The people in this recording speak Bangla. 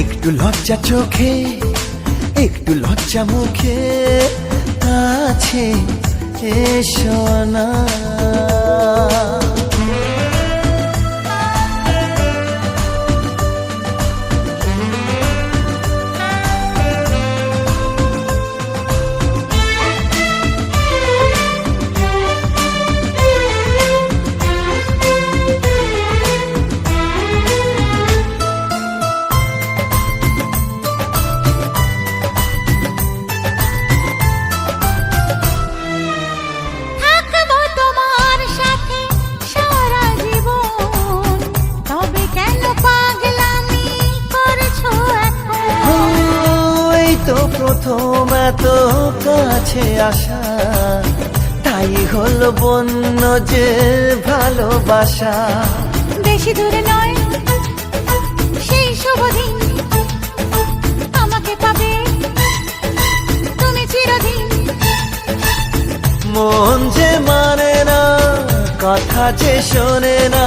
একটু লজ্জা চোখে একটু লজ্জা মুখে আছে এসো না। তো প্রথম এত কাছে আসা তাই হলো বন্য যে ভালোবাসা। বেশি দূরে নয় সেই শুভ দিন আমাকে পাবে। তুমি চিরদিন মন যে মানে না কথা যে শোনে না